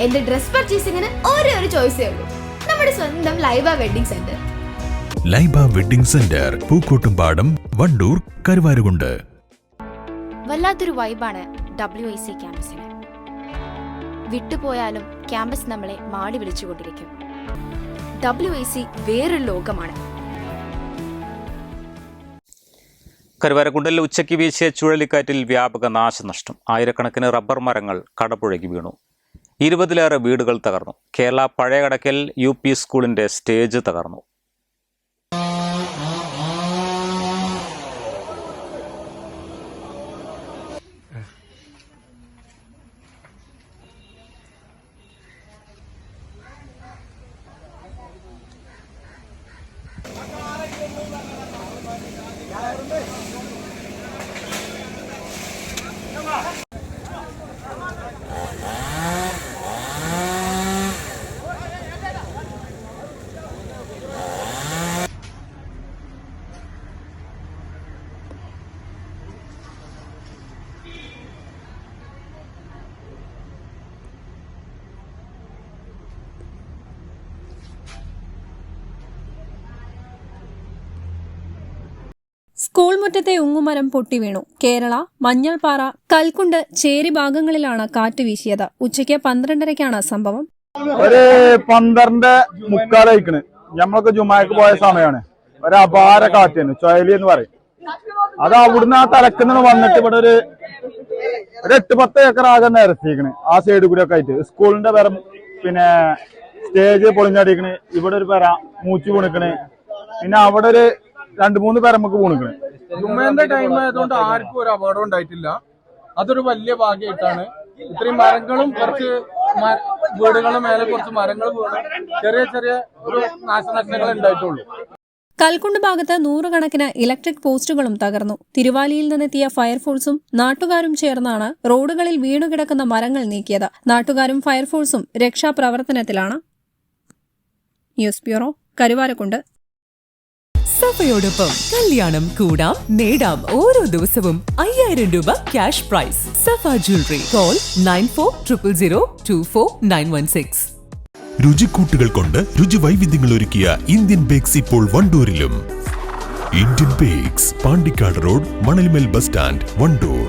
എന്റെ ഡ്രസ് പർച്ചേസിംഗിന് ഒരേ ഒരു ചോയ്സേ ഉള്ളൂ. നമ്മുടെ സ്വന്തം Laiba wedding centre. Laiba wedding centre Pookkottumpadam Wandoor Karuvarakundu. വല്ലാത്തൊരു വൈബാണ് ഡബ്ല്യു ഐ സി ക്യാമ്പസിന് വിട്ടുപോയാലും ക്യാമ്പസ് നമ്മളെ മാടി വിളിച്ചുകൊണ്ടിരിക്കും. ഡബ്ല്യു ഐ സി വേറൊരു ലോകമാണ്. കരുവാരക്കുണ്ടിൽ ഉച്ചയ്ക്ക് വീശിയ ചുഴലിക്കാറ്റിൽ വ്യാപക നാശനഷ്ടം. ആയിരക്കണക്കിന് റബ്ബർ മരങ്ങൾ കടപുഴകി വീണു. ഇരുപതിലേറെ വീടുകൾ തകർന്നു. കേരള പഴയകടക്കൽ യു പി സ്കൂളിന്റെ സ്റ്റേജ് തകർന്നു. സ്കൂൾ മുറ്റത്തെ ഉങ്ങുമരം പൊട്ടിവീണു കേരള മഞ്ഞൾപ്പാറ കൽക്കുണ്ട് ചേരി ഭാഗങ്ങളിലാണ് കാറ്റ് വീശിയത്. ഉച്ചയ്ക്ക് പന്ത്രണ്ടരയ്ക്കാണ് സംഭവം. ഒരു പന്ത്രണ്ട് മുക്കാലയക്കണ് ഞമ്മളൊക്കെ ജുമാക്ക് പോയ സമയമാണ് ഒരു അപാര കാറ്റാണ് ചുഴലി എന്ന് പറയും. അത് അവിടുന്ന് ആ തലക്കുന്ന വന്നിട്ട് ഇവിടെ ഒരു ഒരു എട്ട് പത്ത് ഏക്കർ ആകെ നിരത്തിക്കണ് ആ സൈഡ് കൂടി ഒക്കെ ആയിട്ട്. സ്കൂളിന്റെ പെര പിന്നെ സ്റ്റേജ് പൊളിഞ്ഞടിക്കണ്. ഇവിടെ ഒരു പേര മൂച്ചു വീണിക്കണ്. പിന്നെ അവിടെ ഒരു രണ്ട് മൂന്ന് പേര നമുക്ക് പോണിക്കണ്. ജുമേന്റെ ടൈം ആയതുകൊണ്ട് ആർക്കും ഒരു അപകടം ഉണ്ടായിട്ടില്ല. അതൊരു വലിയ ഭാഗ്യമായിട്ടാണ്. ഇത്രയും മരങ്ങളും കുറച്ച് വീടുകളും വീടുകളുടെ മേലെ കുറച്ച് മരങ്ങൾ വീണ് ചെറിയ ചെറിയ ഒരു നാശനഷ്ടങ്ങൾ ഉണ്ടായിട്ടുള്ളൂ. കൽക്കുണ്ട് ഭാഗത്ത് നൂറുകണക്കിന് ഇലക്ട്രിക് പോസ്റ്റുകളും തകർന്നു. തിരുവാലിയിൽ നിന്നെത്തിയ ഫയർഫോഴ്സും നാട്ടുകാരും ചേർന്നാണ് റോഡുകളിൽ വീണുകിടക്കുന്ന മരങ്ങൾ നീക്കിയത്. നാട്ടുകാരും ഫയർഫോഴ്സും രക്ഷാപ്രവർത്തനത്തിലാണ്. News bureau Karuvarakundu. സഫയോടൊപ്പം കല്യാണം കൂടാം നേടാം ഓരോ ദിവസവും അയ്യായിരം രൂപ cash prize Safa jewellery call nine four triple zero two four nine one six രുചിക്കൂട്ടുകൾ കൊണ്ട് രുചി വൈവിധ്യങ്ങൾ ഒരുക്കിയ ഇന്ത്യൻ ബേക്സ് ഇപ്പോൾ വണ്ടൂരിലും. Indian bakes Pandikkad road Manalmel bus stand Wandoor.